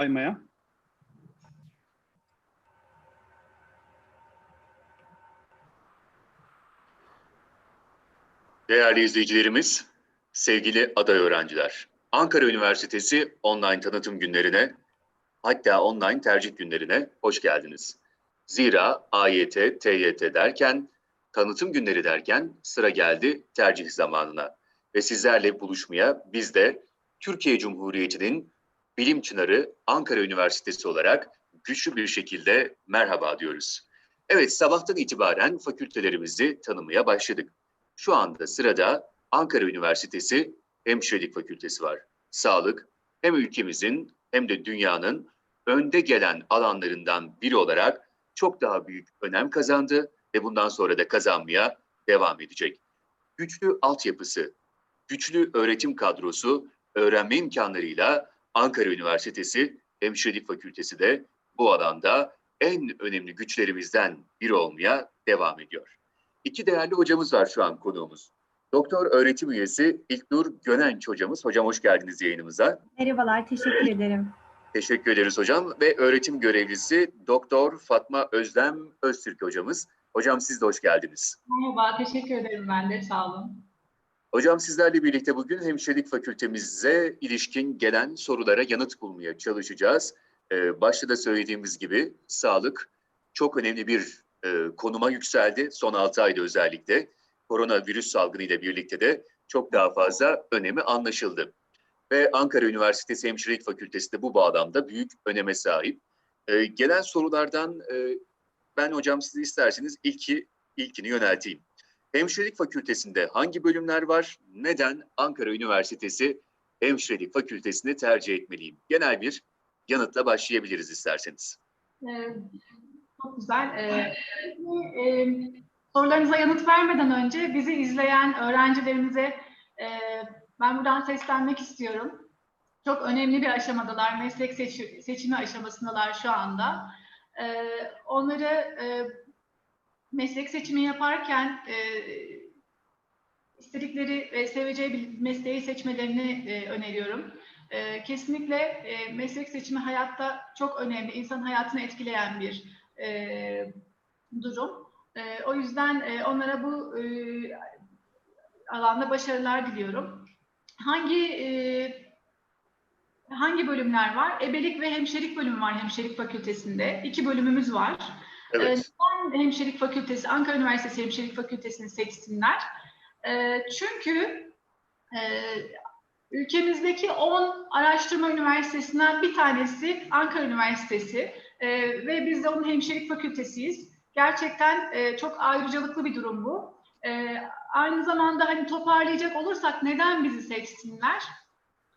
saymaya. Değerli izleyicilerimiz, sevgili aday öğrenciler, Ankara Üniversitesi online tanıtım günlerine, hatta online tercih günlerine hoş geldiniz. Zira AYT, TYT derken, tanıtım günleri derken sıra geldi tercih zamanına. Ve sizlerle buluşmaya biz de Türkiye Cumhuriyeti'nin bilim çınarı Ankara Üniversitesi olarak güçlü bir şekilde merhaba diyoruz. Evet, sabahtan itibaren fakültelerimizi tanımaya başladık. Şu anda sırada Ankara Üniversitesi Hemşirelik Fakültesi var. Sağlık hem ülkemizin hem de dünyanın önde gelen alanlarından biri olarak çok daha büyük önem kazandı ve bundan sonra da kazanmaya devam edecek. Güçlü altyapısı, güçlü öğretim kadrosu, öğrenme imkanlarıyla Ankara Üniversitesi Hemşirelik Fakültesi de bu alanda en önemli güçlerimizden biri olmaya devam ediyor. İki değerli hocamız var şu an konuğumuz. Doktor öğretim üyesi İlknur Gönenç hocamız. Hocam hoş geldiniz yayınımıza. Merhabalar, teşekkür ederim. Teşekkür ederiz hocam. Ve öğretim görevlisi Doktor Fatma Özlem Öztürk hocamız. Hocam siz de hoş geldiniz. Merhaba, teşekkür ederim ben de. Sağ olun. Hocam sizlerle birlikte bugün hemşirelik fakültemize ilişkin gelen sorulara yanıt bulmaya çalışacağız. Ee, başta da söylediğimiz gibi sağlık çok önemli bir e, konuma yükseldi. Son 6 ayda özellikle koronavirüs salgını ile birlikte de çok daha fazla önemi anlaşıldı. Ve Ankara Üniversitesi Hemşirelik Fakültesi de bu bağlamda büyük öneme sahip. Ee, gelen sorulardan e, ben hocam siz isterseniz ilki ilkini yönelteyim. Hemşirelik Fakültesi'nde hangi bölümler var? Neden Ankara Üniversitesi Hemşirelik Fakültesini tercih etmeliyim? Genel bir yanıtla başlayabiliriz isterseniz. Ee, çok güzel. Ee, e, sorularınıza yanıt vermeden önce bizi izleyen öğrencilerimize e, ben buradan seslenmek istiyorum. Çok önemli bir aşamadalar, meslek seçi- seçimi aşamasındalar şu anda. Ee, onları e, meslek seçimi yaparken e, istedikleri ve seveceği bir mesleği seçmelerini e, öneriyorum. E, kesinlikle e, meslek seçimi hayatta çok önemli, insan hayatını etkileyen bir e, durum. E, o yüzden e, onlara bu e, alanda başarılar diliyorum. Hangi e, hangi bölümler var? Ebelik ve hemşirelik bölümü var hemşirelik fakültesinde. İki bölümümüz var. Evet. Neden Hemşirelik Fakültesi, Ankara Üniversitesi Hemşirelik Fakültesi'ni seçsinler? E, çünkü e, ülkemizdeki 10 araştırma üniversitesinden bir tanesi Ankara Üniversitesi E, ve biz de onun hemşirelik fakültesiyiz. Gerçekten e, çok ayrıcalıklı bir durum bu. E, aynı zamanda hani toparlayacak olursak neden bizi seçsinler?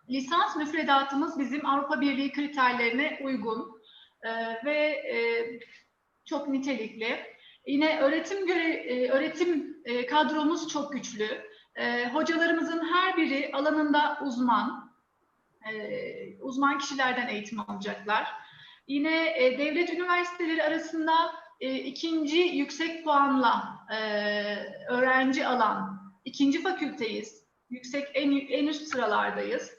Lisans müfredatımız bizim Avrupa Birliği kriterlerine uygun e, ve e, çok nitelikli. Yine öğretim göre e, öğretim e, kadromuz çok güçlü. E, hocalarımızın her biri alanında uzman, uzman kişilerden eğitim alacaklar. Yine devlet üniversiteleri arasında ikinci yüksek puanla öğrenci alan ikinci fakülteyiz. Yüksek en, en üst sıralardayız.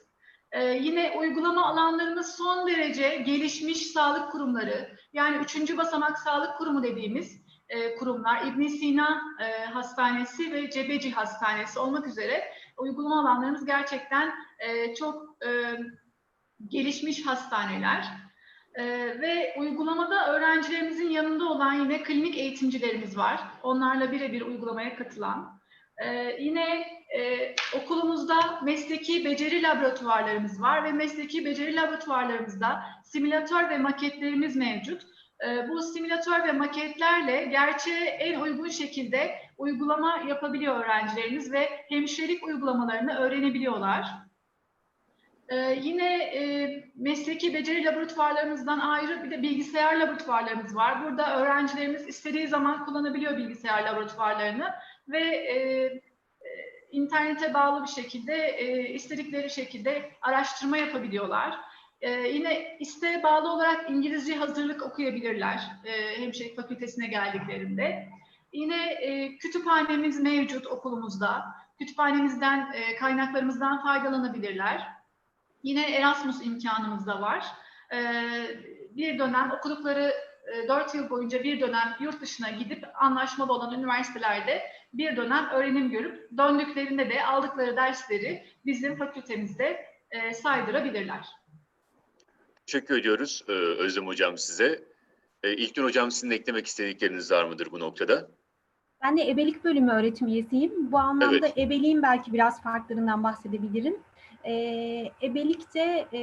E, yine uygulama alanlarımız son derece gelişmiş sağlık kurumları. Yani üçüncü basamak sağlık kurumu dediğimiz e, kurumlar, İbn Sina e, Hastanesi ve Cebeci Hastanesi olmak üzere uygulama alanlarımız gerçekten e, çok e, gelişmiş hastaneler. E, ve uygulamada öğrencilerimizin yanında olan yine klinik eğitimcilerimiz var. Onlarla birebir uygulamaya katılan. E, yine e, okulumuzda mesleki beceri laboratuvarlarımız var ve mesleki beceri laboratuvarlarımızda simülatör ve maketlerimiz mevcut. E, bu simülatör ve maketlerle gerçeğe en uygun şekilde uygulama yapabiliyor öğrencilerimiz ve hemşirelik uygulamalarını öğrenebiliyorlar. E, yine e, mesleki beceri laboratuvarlarımızdan ayrı bir de bilgisayar laboratuvarlarımız var. Burada öğrencilerimiz istediği zaman kullanabiliyor bilgisayar laboratuvarlarını ve e, e, internete bağlı bir şekilde e, istedikleri şekilde araştırma yapabiliyorlar. Ee, yine isteğe bağlı olarak İngilizce hazırlık okuyabilirler e, hemşirelik fakültesine geldiklerinde. Yine e, kütüphanemiz mevcut okulumuzda. Kütüphanemizden, e, kaynaklarımızdan faydalanabilirler. Yine Erasmus imkanımız da var. e, bir dönem okudukları e, 4 yıl boyunca bir dönem yurt dışına gidip anlaşmalı olan üniversitelerde bir dönem öğrenim görüp döndüklerinde de aldıkları dersleri bizim fakültemizde e, saydırabilirler. Teşekkür ediyoruz e, Özlem Hocam size. E, İlknur Hocam sizin eklemek istedikleriniz var mıdır bu noktada? Ben de ebelik bölümü öğretim üyesiyim. Bu anlamda Evet. ebeliğin belki biraz farklarından bahsedebilirim. Ee, ebelikte e,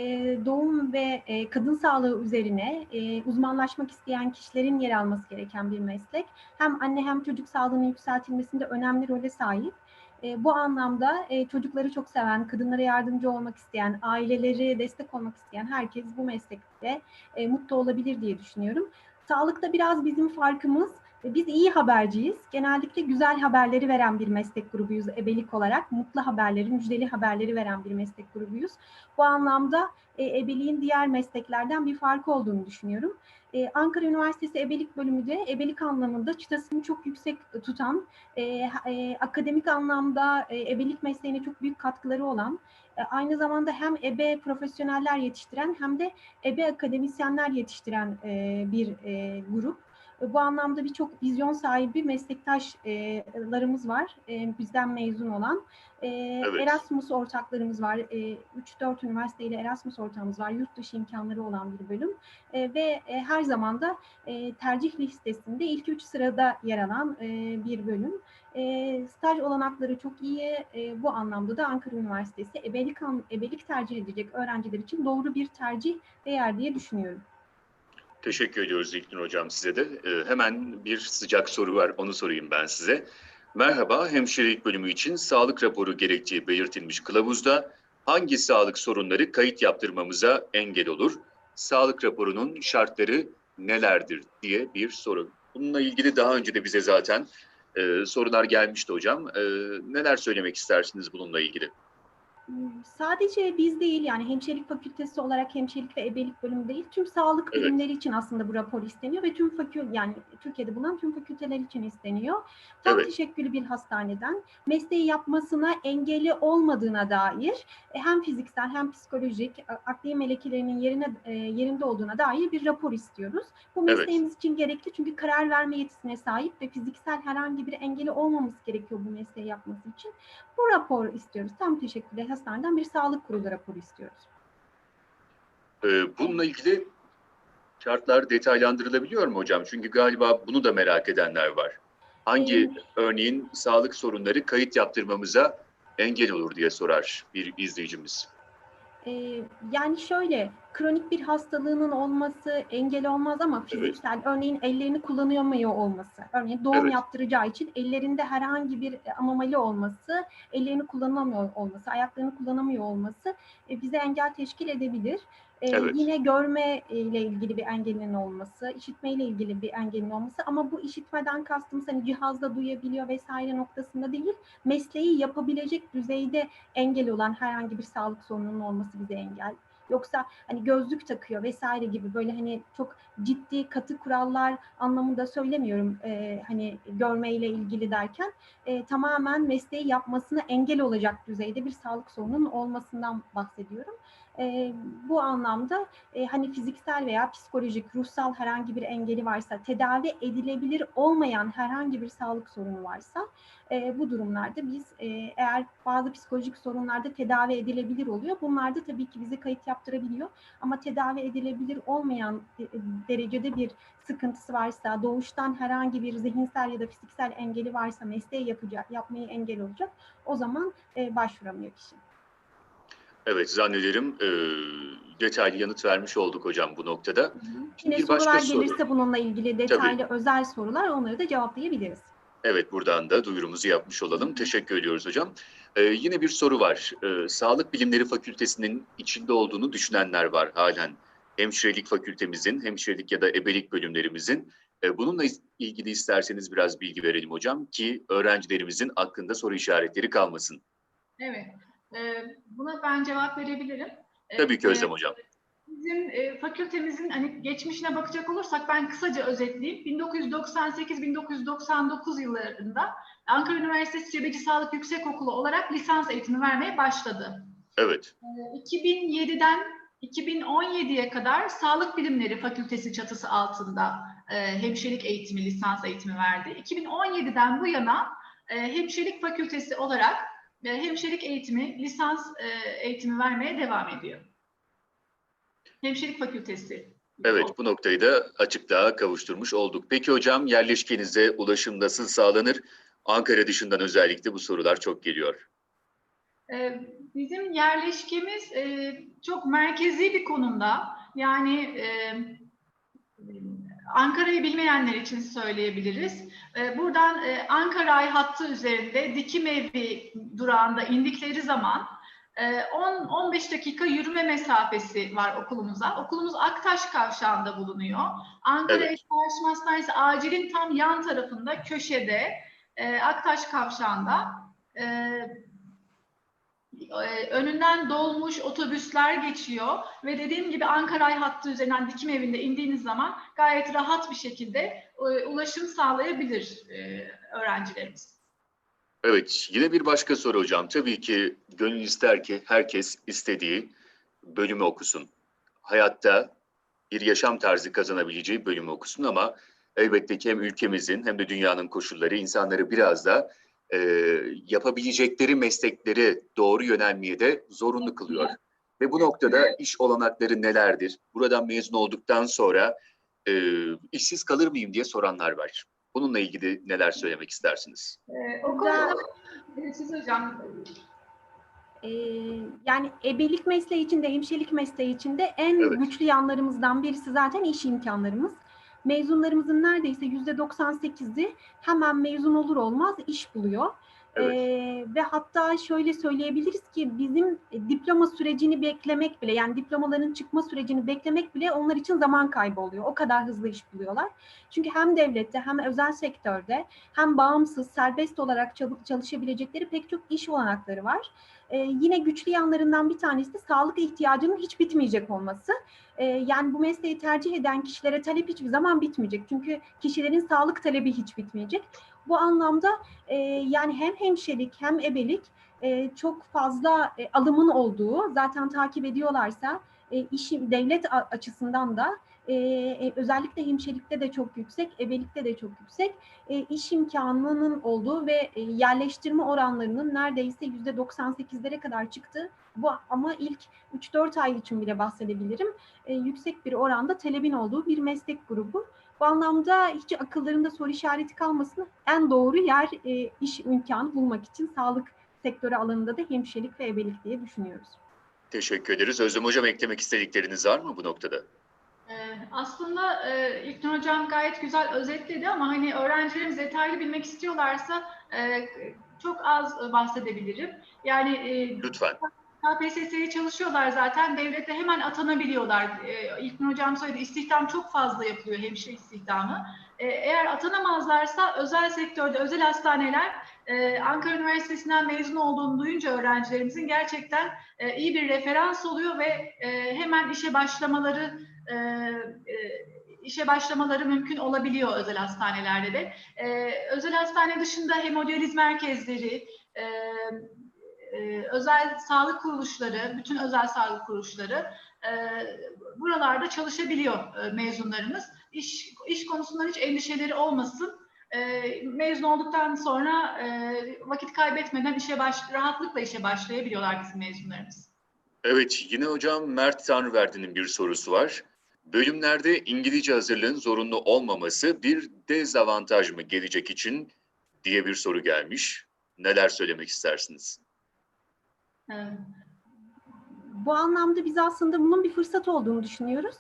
doğum ve e, kadın sağlığı üzerine e, uzmanlaşmak isteyen kişilerin yer alması gereken bir meslek. Hem anne hem çocuk sağlığının yükseltilmesinde önemli role sahip. E, bu anlamda e, çocukları çok seven, kadınlara yardımcı olmak isteyen, aileleri destek olmak isteyen herkes bu meslekte e, mutlu olabilir diye düşünüyorum. Sağlıkta biraz bizim farkımız ve Biz iyi haberciyiz. Genellikle güzel haberleri veren bir meslek grubuyuz ebelik olarak. Mutlu haberleri, müjdeli haberleri veren bir meslek grubuyuz. Bu anlamda e, ebeliğin diğer mesleklerden bir farkı olduğunu düşünüyorum. E, Ankara Üniversitesi Ebelik Bölümü de ebelik anlamında çıtasını çok yüksek tutan, e, e, akademik anlamda e, ebelik mesleğine çok büyük katkıları olan, e, aynı zamanda hem ebe profesyoneller yetiştiren hem de ebe akademisyenler yetiştiren e, bir e, grup. Bu anlamda birçok vizyon sahibi meslektaşlarımız var e, bizden mezun olan. E, Evet. Erasmus ortaklarımız var. E, 3-4 üniversiteyle Erasmus ortağımız var. Yurt dışı imkanları olan bir bölüm. E, ve e, her zaman da e, tercih listesinde ilk 3 sırada yer alan e, bir bölüm. E, staj olanakları çok iyi. E, bu anlamda da Ankara Üniversitesi ebelik, ebelik tercih edecek öğrenciler için doğru bir tercih ve yer diye düşünüyorum. Teşekkür ediyoruz İlknur Hocam size de. E, hemen bir sıcak soru var, onu sorayım ben size. Merhaba, hemşirelik bölümü için sağlık raporu gerektiği belirtilmiş kılavuzda hangi sağlık sorunları kayıt yaptırmamıza engel olur? Sağlık raporunun şartları nelerdir diye bir soru. Bununla ilgili daha önce de bize zaten e, sorular gelmişti hocam. E, neler söylemek istersiniz bununla ilgili? Sadece biz değil yani hemşirelik fakültesi olarak hemşirelik ve ebelik bölümü değil tüm sağlık Evet. bilimleri için aslında bu rapor isteniyor ve tüm fakül yani Türkiye'de bulunan tüm fakülteler için isteniyor. Tam Evet. teşekküllü bir hastaneden mesleği yapmasına engeli olmadığına dair e, hem fiziksel hem psikolojik e, akli melekelerinin yerine e, yerinde olduğuna dair bir rapor istiyoruz. Bu Evet. mesleğimiz için gerekli çünkü karar verme yetisine sahip ve fiziksel herhangi bir engeli olmaması gerekiyor bu mesleği yapması için. Bu rapor istiyoruz. Tam teşekkürle hastaneden bir sağlık kurulu raporu istiyoruz. Ee, bununla ilgili şartlar detaylandırılabiliyor mu hocam? Çünkü galiba bunu da merak edenler var. Hangi örneğin sağlık sorunları kayıt yaptırmamıza engel olur diye sorar bir izleyicimiz. Ee, yani şöyle kronik bir hastalığının olması engel olmaz ama fiziksel örneğin ellerini kullanamıyor olması. Örneğin doğum Evet. yaptıracağı için ellerinde herhangi bir anomali olması, ellerini kullanamıyor olması, ayaklarını kullanamıyor olması e, bize engel teşkil edebilir. Ee, Evet. Yine görme ile ilgili bir engelinin olması, işitme ile ilgili bir engelin olması ama bu işitmeden kastımız hani cihazla duyabiliyor vesaire noktasında değil, mesleği yapabilecek düzeyde engel olan herhangi bir sağlık sorununun olması bize engel. Yoksa hani gözlük takıyor vesaire gibi böyle hani çok ciddi katı kurallar anlamında söylemiyorum Ee, hani görmeyle ilgili derken e, tamamen mesleği yapmasına engel olacak düzeyde bir sağlık sorununun olmasından bahsediyorum. E, bu anlamda e, hani fiziksel veya psikolojik, ruhsal herhangi bir engeli varsa, tedavi edilebilir olmayan herhangi bir sağlık sorunu varsa e, bu durumlarda biz e, eğer bazı psikolojik sorunlarda tedavi edilebilir oluyor. Bunlarda tabii ki bizi kayıt yaptırabiliyor. Ama tedavi edilebilir olmayan e, derecede bir sıkıntısı varsa, doğuştan herhangi bir zihinsel ya da fiziksel engeli varsa, mesleği yapacak, yapmayı engel olacak. O zaman e, başvuramıyor kişi. Evet zannederim e, detaylı yanıt vermiş olduk hocam bu noktada. Şimdi Yine bir başka sorular soru. gelirse bununla ilgili detaylı özel sorular onları da cevaplayabiliriz. Evet buradan da duyurumuzu yapmış olalım. Teşekkür ediyoruz hocam. Ee, yine bir soru var. Ee, Sağlık Bilimleri Fakültesinin içinde olduğunu düşünenler var halen. Hemşirelik fakültemizin, hemşirelik ya da ebelik bölümlerimizin. Ee, bununla ilgili isterseniz biraz bilgi verelim hocam ki öğrencilerimizin aklında soru işaretleri kalmasın. Evet. Ee, buna ben cevap verebilirim. Ee, Tabii ki Özlem e, hocam. Bizim e, fakültemizin hani geçmişine bakacak olursak ben kısaca özetleyeyim. 1998-1999 yıllarında Ankara Üniversitesi Cebeci Sağlık Yüksekokulu olarak lisans eğitimi vermeye başladı. Evet, E, 2007'den 2017'ye kadar Sağlık Bilimleri Fakültesi çatısı altında e, hemşirelik eğitimi, lisans eğitimi verdi. 2017'den bu yana e, hemşirelik fakültesi olarak hemşirelik eğitimi, lisans e, eğitimi vermeye devam ediyor. Hemşirelik fakültesi. Evet, bu noktayı da açıklığa kavuşturmuş olduk. Peki hocam yerleşkenize ulaşım nasıl sağlanır? Ankara dışından özellikle bu sorular çok geliyor. Ee, Bizim yerleşkemiz e, çok merkezi bir konumda. Yani e, Ankara'yı bilmeyenler için söyleyebiliriz. E, Buradan e, Ankara Ay hattı üzerinde dikim evi durağında indikleri zaman e, 10-15 dakika yürüme mesafesi var okulumuza. Okulumuz Aktaş Kavşağı'nda bulunuyor. Ankara Evet. Eğitim Hastanesi acilin tam yan tarafında köşede e, Aktaş Kavşağı'nda. E, e, önünden dolmuş otobüsler geçiyor ve dediğim gibi Ankara Ay hattı üzerinden dikim evinde indiğiniz zaman gayet rahat bir şekilde e, ulaşım sağlayabilir e, öğrencilerimiz. Evet, yine bir başka soru hocam. Tabii ki gönül ister ki herkes istediği bölümü okusun. Hayatta bir yaşam tarzı kazanabileceği bölümü okusun ama elbette ki hem ülkemizin hem de dünyanın koşulları insanları biraz da e, yapabilecekleri meslekleri doğru yönelmeye de zorunlu kılıyor. Ve bu noktada iş olanakları nelerdir? Buradan mezun olduktan sonra e, işsiz kalır mıyım diye soranlar var. Bununla ilgili neler söylemek istersiniz? E, o konuda siz hocam Ee, yani ebelik mesleği içinde, hemşirelik mesleği içinde en Evet. güçlü yanlarımızdan birisi zaten iş imkanlarımız. Mezunlarımızın neredeyse yüzde 98'i hemen mezun olur olmaz iş buluyor. Evet. Ee, ve hatta şöyle söyleyebiliriz ki bizim diploma sürecini beklemek bile yani diplomaların çıkma sürecini beklemek bile onlar için zaman kaybı oluyor. O kadar hızlı iş buluyorlar. Çünkü hem devlette hem özel sektörde hem bağımsız, serbest olarak çal- çalışabilecekleri pek çok iş olanakları var. Ee, yine güçlü yanlarından bir tanesi de sağlık ihtiyacının hiç bitmeyecek olması. Ee, yani bu mesleği tercih eden kişilere talep hiçbir zaman bitmeyecek. Çünkü kişilerin sağlık talebi hiç bitmeyecek. Bu anlamda e, yani hem hemşirelik hem ebelik e, çok fazla e, alımın olduğu zaten takip ediyorlarsa e, işi devlet açısından da e, e, özellikle hemşirelikte de çok yüksek, ebelikte de çok yüksek e, iş imkanının olduğu ve e, yerleştirme oranlarının neredeyse yüzde 98'lere kadar çıktı. Bu ama ilk 3-4 ay için bile bahsedebilirim. E, yüksek bir oranda talebin olduğu bir meslek grubu. Bu anlamda hiç akıllarında soru işareti kalmasın. En doğru yer e, iş imkanı bulmak için sağlık sektörü alanında da hemşirelik ve ebelik diye düşünüyoruz. Teşekkür ederiz. Özlem Hocam eklemek istedikleriniz var mı bu noktada? Ee, Aslında e, İlknur Hocam gayet güzel özetledi ama hani öğrencilerimiz detaylı bilmek istiyorlarsa e, çok az bahsedebilirim. Yani e, Lütfen. KPSS'ye çalışıyorlar zaten. Devlete hemen atanabiliyorlar. İlknur Hocam söyledi istihdam çok fazla yapılıyor hemşire istihdamı. Eğer atanamazlarsa özel sektörde, özel hastaneler Ankara Üniversitesi'nden mezun olduğunu duyunca öğrencilerimizin gerçekten iyi bir referans oluyor ve hemen işe başlamaları e, e, işe başlamaları mümkün olabiliyor özel hastanelerde de. E, özel hastane dışında hemodiyaliz merkezleri, e, e, özel sağlık kuruluşları, bütün özel sağlık kuruluşları e, buralarda çalışabiliyor e, mezunlarımız. İş, iş konusundan hiç endişeleri olmasın. E, mezun olduktan sonra e, vakit kaybetmeden işe baş, rahatlıkla işe başlayabiliyorlar bizim mezunlarımız. Evet, yine hocam Mert Tanrıverdi'nin bir sorusu var. Bölümlerde İngilizce hazırlığın zorunlu olmaması bir dezavantaj mı gelecek için diye bir soru gelmiş. Neler söylemek istersiniz? E, Bu anlamda biz aslında bunun bir fırsat olduğunu düşünüyoruz.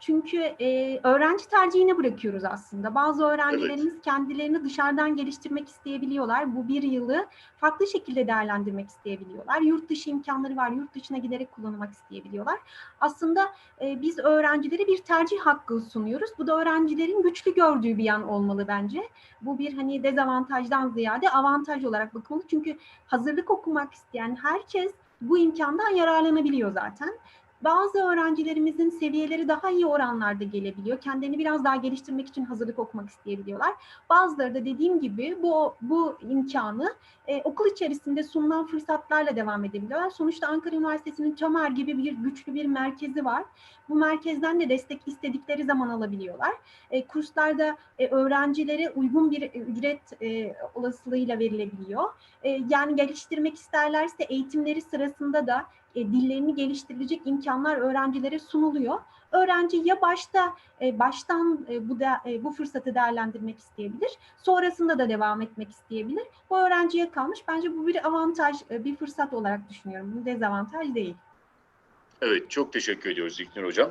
Çünkü e, öğrenci tercihine bırakıyoruz aslında. Bazı öğrencilerimiz kendilerini dışarıdan geliştirmek isteyebiliyorlar. Bu bir yılı farklı şekilde değerlendirmek isteyebiliyorlar. Yurt dışı imkanları var, yurt dışına giderek kullanmak isteyebiliyorlar. Aslında e, biz öğrencilere bir tercih hakkı sunuyoruz. Bu da öğrencilerin güçlü gördüğü bir yan olmalı bence. Bu bir hani dezavantajdan ziyade avantaj olarak bakılmalı. Çünkü hazırlık okumak isteyen herkes bu imkandan yararlanabiliyor zaten. Bazı öğrencilerimizin seviyeleri daha iyi oranlarda gelebiliyor. Kendilerini biraz daha geliştirmek için hazırlık okumak isteyebiliyorlar. Bazıları da dediğim gibi bu bu imkanı e, okul içerisinde sunulan fırsatlarla devam edebiliyorlar. Sonuçta Ankara Üniversitesi'nin Çamer gibi bir güçlü bir merkezi var. Bu merkezden de destek istedikleri zaman alabiliyorlar. E, kurslarda e, öğrencilere uygun bir e, ücret e, olasılığıyla verilebiliyor. E, yani geliştirmek isterlerse eğitimleri sırasında da e, dillerini geliştirilecek imkanlar öğrencilere sunuluyor. Öğrenci ya başta e, baştan e, bu da, bu fırsatı değerlendirmek isteyebilir, sonrasında da devam etmek isteyebilir. Bu öğrenciye kalmış. Bence bu bir avantaj, bir fırsat olarak düşünüyorum. Bu dezavantaj değil. Evet, çok teşekkür ediyoruz İlknur Hocam.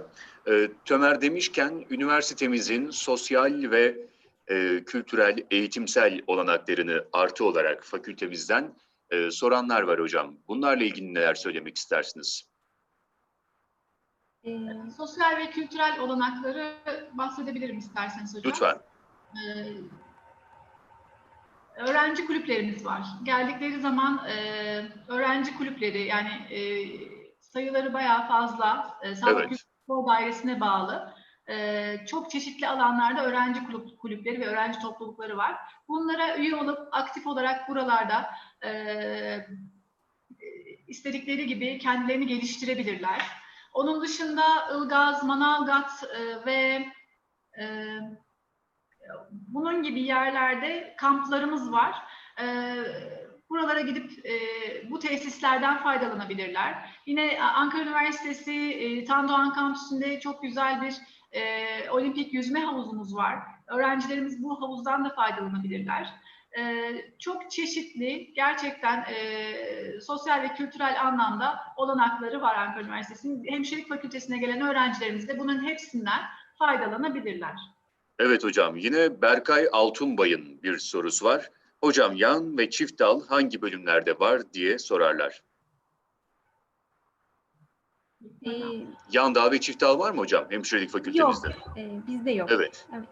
Tömer demişken üniversitemizin sosyal ve kültürel, eğitimsel olanaklarını artı olarak fakültemizden e, soranlar var hocam. Bunlarla ilgili neler söylemek istersiniz? E, Sosyal ve kültürel olanakları bahsedebilirim isterseniz hocam. Lütfen. Ee, öğrenci kulüplerimiz var. Geldikleri zaman e, öğrenci kulüpleri yani e, sayıları bayağı fazla. E, Sağlık Evet. Kültür Spor Dairesi'ne bağlı. E, çok çeşitli alanlarda öğrenci kulüp, kulüpleri ve öğrenci toplulukları var. Bunlara üye olup aktif olarak buralarda e, istedikleri gibi kendilerini geliştirebilirler. Onun dışında Ilgaz, Manavgat e, ve e, bunun gibi yerlerde kamplarımız var. E, buralara gidip e, bu tesislerden faydalanabilirler. Yine Ankara Üniversitesi e, Tandoğan Kampüsü'nde çok güzel bir e, olimpik yüzme havuzumuz var. Öğrencilerimiz bu havuzdan da faydalanabilirler. E, çok çeşitli, gerçekten e, sosyal ve kültürel anlamda olanakları var Ankara Üniversitesi'nin. Hemşirelik Fakültesine gelen öğrencilerimiz de bunun hepsinden faydalanabilirler. Evet hocam, yine Berkay Altunbay'ın bir sorusu var. Hocam yan ve çift dal hangi bölümlerde var diye sorarlar. E, Yan dal ve çift dal var mı hocam hemşirelik fakültemizde? yok, e, bizde yok. Evet. Evet.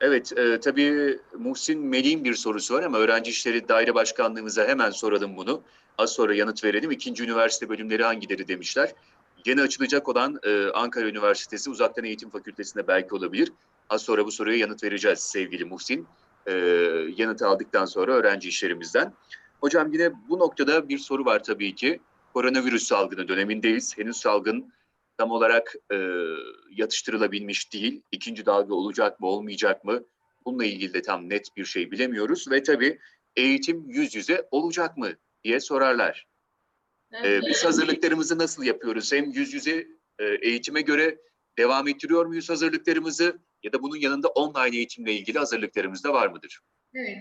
Evet, e, tabii Muhsin Melih'in bir sorusu var ama Öğrenci İşleri Daire Başkanlığımıza hemen soralım bunu. Az sonra yanıt verelim. İkinci üniversite bölümleri hangileri demişler. Yeni açılacak olan e, Ankara Üniversitesi Uzaktan Eğitim Fakültesi'nde belki olabilir. Az sonra bu soruya yanıt vereceğiz sevgili Muhsin. E, yanıtı aldıktan sonra öğrenci işlerimizden. Hocam yine bu noktada bir soru var tabii ki. Koronavirüs salgını dönemindeyiz. Henüz salgın tam olarak e, yatıştırılabilmiş değil. İkinci dalga olacak mı olmayacak mı? Bununla ilgili de tam net bir şey bilemiyoruz ve tabii eğitim yüz yüze olacak mı diye sorarlar. E, biz hazırlıklarımızı nasıl yapıyoruz? Hem yüz yüze e, eğitime göre devam ettiriyor muyuz hazırlıklarımızı ya da bunun yanında online eğitimle ilgili hazırlıklarımız da var mıdır? Evet.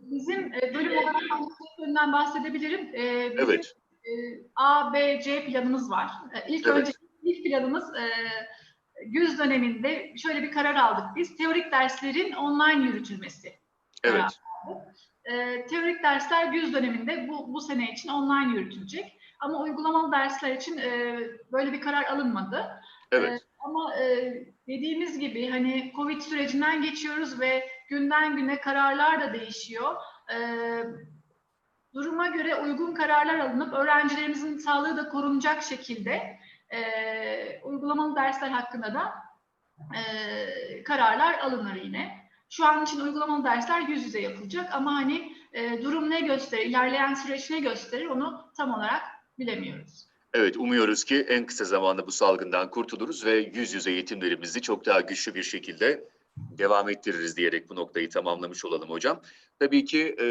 Bizim e, bölüm olarak bahsedebilirim. E, bizim, Evet, e, A, B, C planımız var. E, İlk Evet. önce ilk planımız e, güz döneminde şöyle bir karar aldık biz. Teorik derslerin online yürütülmesi. evet, E, teorik dersler güz döneminde bu, bu sene için online yürütülecek. Ama uygulamalı dersler için e, böyle bir karar alınmadı. evet. Ama e, dediğimiz gibi hani Covid sürecinden geçiyoruz ve günden güne kararlar da değişiyor. E, duruma göre uygun kararlar alınıp öğrencilerimizin sağlığı da korunacak şekilde e, uygulamalı dersler hakkında da e, kararlar alınır yine. Şu an için uygulamalı dersler yüz yüze yapılacak ama hani e, durum ne gösterir, ilerleyen süreç ne gösterir onu tam olarak bilemiyoruz. Evet, umuyoruz ki en kısa zamanda bu salgından kurtuluruz ve yüz yüze eğitimlerimizi çok daha güçlü bir şekilde devam ettiririz diyerek bu noktayı tamamlamış olalım hocam. Tabii ki e,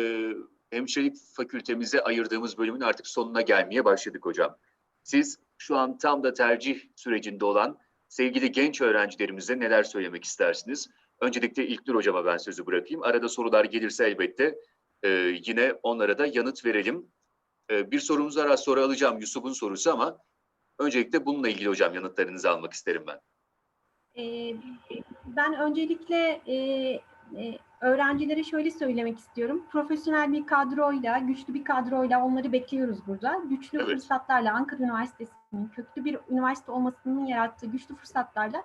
hemşirelik fakültemize ayırdığımız bölümün artık sonuna gelmeye başladık hocam. Siz şu an tam da tercih sürecinde olan sevgili genç öğrencilerimize neler söylemek istersiniz? Öncelikle İlknur hocama ben sözü bırakayım. Arada sorular gelirse elbette e, yine onlara da yanıt verelim. E, bir sorumuz var az sonra alacağım Yusuf'un sorusu ama öncelikle bununla ilgili hocam yanıtlarınızı almak isterim ben. Ee, ben öncelikle e, e, öğrencilere şöyle söylemek istiyorum. Profesyonel bir kadroyla, güçlü bir kadroyla onları bekliyoruz burada. Güçlü Evet. fırsatlarla Ankara Üniversitesi'nin köklü bir üniversite olmasının yarattığı güçlü fırsatlarla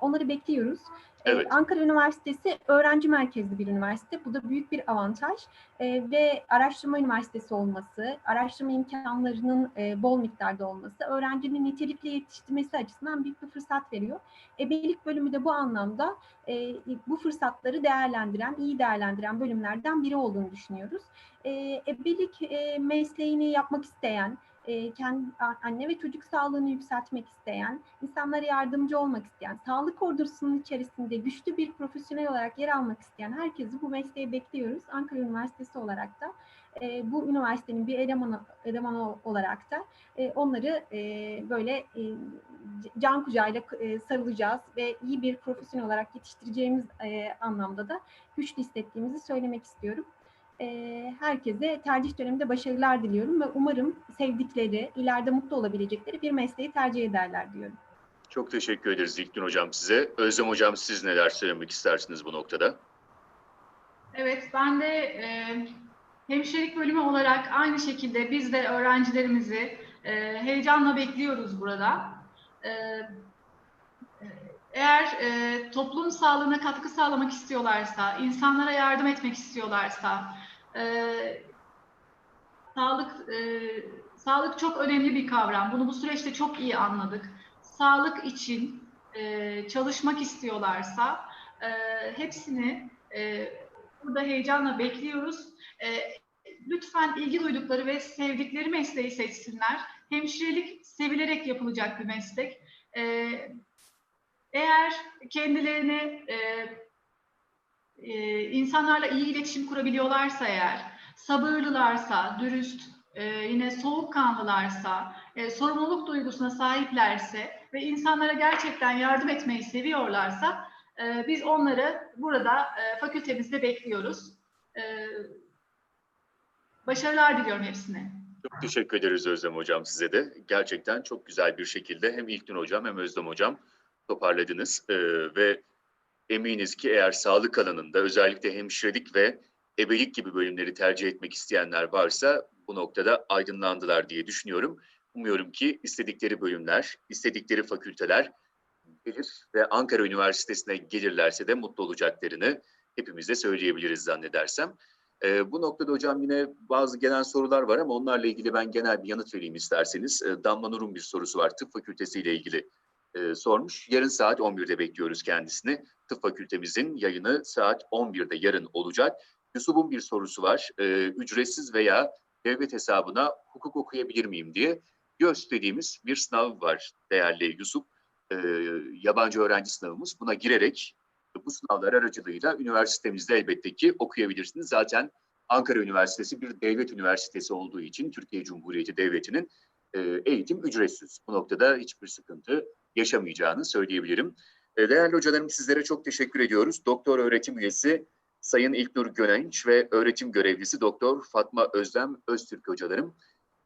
Onları bekliyoruz. Ee, Evet. Ankara Üniversitesi öğrenci merkezli bir üniversite. Bu da büyük bir avantaj. Ee, ve araştırma üniversitesi olması, araştırma imkanlarının e, bol miktarda olması, öğrencinin nitelikli yetiştirmesi açısından büyük bir fırsat veriyor. Ebelik bölümü de bu anlamda e, bu fırsatları değerlendiren, iyi değerlendiren bölümlerden biri olduğunu düşünüyoruz. E, ebelik e, mesleğini yapmak isteyen, e, kendi anne ve çocuk sağlığını yükseltmek isteyen, insanlara yardımcı olmak isteyen, sağlık ordusunun içerisinde güçlü bir profesyonel olarak yer almak isteyen herkesi bu mesleğe bekliyoruz. Ankara Üniversitesi olarak da e, bu üniversitenin bir elemanı, elemanı olarak da e, onları böyle can kucağıyla sarılacağız ve iyi bir profesyonel olarak yetiştireceğimiz anlamda da güçlü hissettiğimizi söylemek istiyorum. E, herkese tercih döneminde başarılar diliyorum ve umarım sevdikleri, ileride mutlu olabilecekleri bir mesleği tercih ederler diyorum. Çok teşekkür ederiz İlknur Hocam size. Özlem Hocam siz neler söylemek istersiniz bu noktada? Evet, ben de e, hemşirelik bölümü olarak aynı şekilde biz de öğrencilerimizi e, heyecanla bekliyoruz burada. E, eğer e, toplum sağlığına katkı sağlamak istiyorlarsa, insanlara yardım etmek istiyorlarsa, e, sağlık e, sağlık çok önemli bir kavram. Bunu bu süreçte çok iyi anladık. Sağlık için e, çalışmak istiyorlarsa, e, hepsini e, burada heyecanla bekliyoruz. E, lütfen ilgi duydukları ve sevdikleri mesleği seçsinler. Hemşirelik sevilerek yapılacak bir meslek. E, eğer kendilerini e, e, insanlarla iyi iletişim kurabiliyorlarsa eğer, sabırlılarsa, dürüst, e, yine soğukkanlılarsa, e, sorumluluk duygusuna sahiplerse ve insanlara gerçekten yardım etmeyi seviyorlarsa e, biz onları burada e, fakültemizde bekliyoruz. E, başarılar diliyorum hepsine. Çok teşekkür ederiz Özlem Hocam size de. Gerçekten çok güzel bir şekilde hem İlknur Hocam hem Özlem Hocam toparladınız. Ee, ve eminiz ki eğer sağlık alanında özellikle hemşirelik ve ebelik gibi bölümleri tercih etmek isteyenler varsa bu noktada aydınlandılar diye düşünüyorum. Umuyorum ki istedikleri bölümler, istedikleri fakülteler gelir ve Ankara Üniversitesi'ne gelirlerse de mutlu olacaklarını hepimiz de söyleyebiliriz zannedersem. Ee, bu noktada hocam yine bazı genel sorular var ama onlarla ilgili ben genel bir yanıt vereyim isterseniz. Ee, Damla Nur'un bir sorusu var tıp fakültesi ile ilgili e, sormuş. Yarın saat 11'de bekliyoruz kendisini. Tıp fakültemizin yayını saat 11'de yarın olacak. Yusuf'un bir sorusu var. Ee, ücretsiz veya devlet hesabına hukuk okuyabilir miyim diye. YÖS dediğimiz bir sınav var değerli Yusuf. Ee, yabancı öğrenci sınavımız. Buna girerek bu sınavlar aracılığıyla üniversitemizde elbette ki okuyabilirsiniz. Zaten Ankara Üniversitesi bir devlet üniversitesi olduğu için Türkiye Cumhuriyeti Devleti'nin e, eğitim ücretsiz. Bu noktada hiçbir sıkıntı yaşamayacağını söyleyebilirim. E, değerli hocalarım sizlere çok teşekkür ediyoruz. Doktor öğretim üyesi Sayın İlknur Gönenç ve öğretim görevlisi Doktor Fatma Özlem Öztürk hocalarım.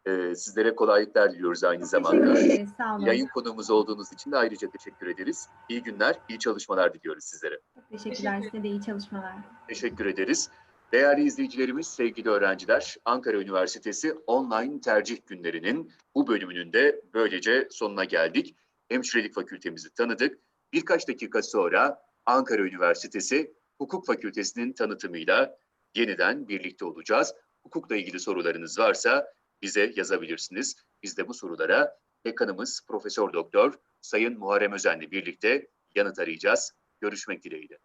E, sizlere kolaylıklar diliyoruz aynı zamanda. Teşekkür ederiz. Sağ olun. Yayın konuğumuz olduğunuz için de ayrıca teşekkür ederiz. İyi günler, iyi çalışmalar diliyoruz sizlere. Çok teşekkürler. Size de iyi çalışmalar. Teşekkür ederiz. Değerli izleyicilerimiz, sevgili öğrenciler, Ankara Üniversitesi online tercih günlerinin bu bölümünün de böylece sonuna geldik. Hemşirelik fakültemizi tanıdık. Birkaç dakika sonra Ankara Üniversitesi Hukuk Fakültesinin tanıtımıyla yeniden birlikte olacağız. Hukukla ilgili sorularınız varsa bize yazabilirsiniz. Biz de bu sorulara dekanımız Profesör Doktor Sayın Muharrem Özen'le birlikte yanıt arayacağız. Görüşmek dileğiyle.